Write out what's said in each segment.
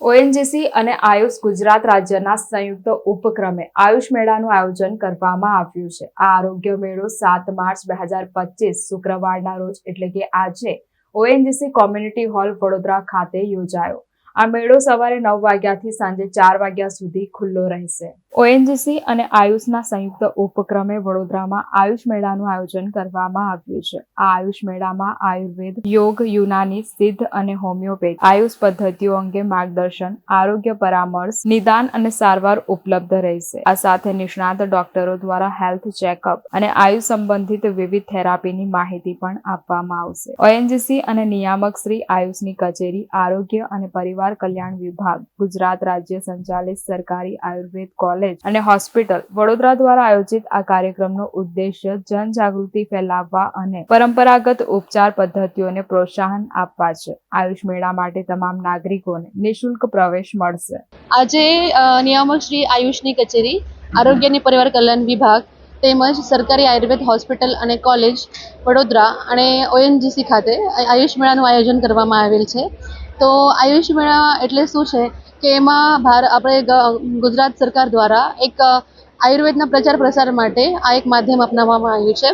ONGC અને આયુષ ગુજરાત રાજ્યના સંયુક્ત ઉપક્રમે આયુષ મેળાનું આયોજન કરવામાં આવ્યું છે. આ આરોગ્ય મેળો સાત માર્ચ બે હજાર પચીસ શુક્રવારના રોજ એટલે કે આજે ઓએનજીસી કોમ્યુનિટી હોલ વડોદરા ખાતે યોજાયો. આ મેળો સવારે નવ વાગ્યાથી સાંજે ચાર વાગ્યા સુધી ખુલ્લો રહેશે. ઓએનજીસી અને આયુષના સંયુક્ત ઉપક્રમે વડોદરામાં આયુષ મેળાનું આયોજન કરવામાં આવ્યું છે. આ આયુષ મેળામાં આયુર્વેદ, યોગ, યુનાની, સિદ્ધ અને હોમિયોપેથ, આયુષ પદ્ધતિઓ અંગે માર્ગદર્શન, આરોગ્ય પરામર્શ, નિદાન અને સારવાર ઉપલબ્ધ રહેશે. આ સાથે નિષ્ણાત ડોક્ટરો દ્વારા હેલ્થ ચેકઅપ અને આયુષ સંબંધિત વિવિધ થેરાપીની માહિતી પણ આપવામાં આવશે. ઓએનજીસી અને નિયામક શ્રી આયુષની કચેરી, આરોગ્ય અને પરિવાર કલ્યાણ વિભાગ, ગુજરાત રાજ્ય સંચાલિત સરકારી આયુર્વેદ કોલેજ અને હોસ્પિટલ વડોદરા દ્વારા આયોજિત આ કાર્યક્રમનો ઉદ્દેશ્ય જનજાગૃતિ ફેલાવવા અને પરંપરાગત ઉપચાર પદ્ધતિઓને પ્રોત્સાહન આપવા છે. આયુષ મેળા માટે તમામ નાગરિકોને નિઃશુલ્ક પ્રવેશ મળશે. આજે નિયામક શ્રી આયુષની કચેરી આરોગ્યની પરિવાર કલ્યાણ વિભાગ તેમજ સરકારી આયુર્વેદ હોસ્પિટલ અને કોલેજ વડોદરા અને ઓએનજીસી ખાતે આયુષ મેળાનું આયોજન કરવામાં આવેલ છે. તો આયુષ મેળા એટલે શું છે? કે એમાં ભાર, આપણે ગુજરાત સરકાર દ્વારા એક આયુર્વેદના પ્રચાર પ્રસાર માટે આ એક માધ્યમ અપનાવવામાં આવ્યું છે.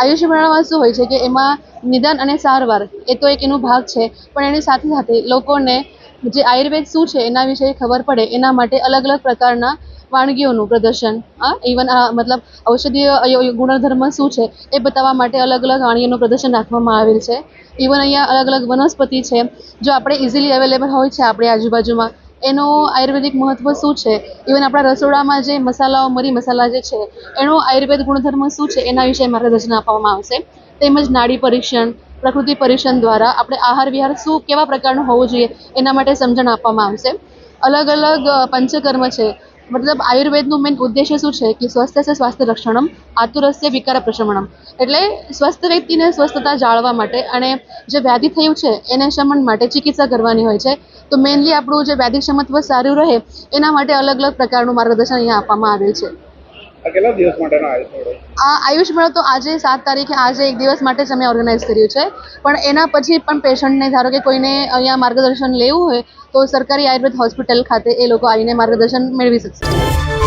આયુષ મેળામાં શું હોય છે કે એમાં નિદાન અને સારવાર એ તો એક એનો ભાગ છે, પણ એની સાથે સાથે લોકોને જે આયુર્વેદ શું છે એના વિશે ખબર પડે, એના માટે અલગ અલગ પ્રકારના વાનગીઓનું પ્રદર્શન ઇવન આ મતલબ ઔષધીય ગુણધર્મ શું છે એ બતાવવા માટે અલગ અલગ વાનગીઓનું પ્રદર્શન રાખવામાં આવેલ છે. ઇવન અહીંયા અલગ અલગ વનસ્પતિ છે, જો આપણે ઇઝીલી અવેલેબલ હોય છે આપણી આજુબાજુમાં એનો આયુર્વેદિક મહત્વ શું છે? ઇવન આપણા રસોડામાં જે મસાલાઓ, મરી મસાલા જે છે, એનો આયુર્વેદ ગુણધર્મ શું છે? એના વિશે માર્ગદર્શન આપવામાં આવશે. તેમજ નાડી પરીક્ષણ, પ્રકૃતિ પરીક્ષણ દ્વારા આપણે આહાર વિહાર શું, કેવા પ્રકારનું હોવું જોઈએ, એના માટે સમજણ આપવામાં આવશે. અલગ અલગ પંચકર્મ છે. મતલબ આયુર્વેદનું મેઇન ઉદ્દેશ્ય શું છે? કે સ્વસ્થ છે સ્વાસ્થ્ય રક્ષણમ, આતુરસ્ય વિકાર પ્રશમણમ એટલે સ્વસ્થ વ્યક્તિને સ્વસ્થતા જાળવવા માટે અને જે વ્યાધિ થયું છે, એને શમન માટે ચિકિત્સા કરવાની હોય છે. તો મેઇનલી આપણું જે વ્યાધિક ક્ષમત્વ સારું રહે, એના માટે અલગ અલગ પ્રકારનું માર્ગદર્શન અહીંયા આપવામાં આવેલ છે. કેટલા દિવસ માટેનો? આ આયુષ મેળો તો આજે સાત તારીખે, આજે એક દિવસ માટે જ અમે ઓર્ગેનાઇઝ કર્યું છે. પણ એના પછી પણ પેશન્ટને ધારો કે કોઈને અહીંયા માર્ગદર્શન લેવું હોય, તો સરકારી આયુર્વેદ હોસ્પિટલ ખાતે એ લોકો આવીને માર્ગદર્શન મેળવી શકશે.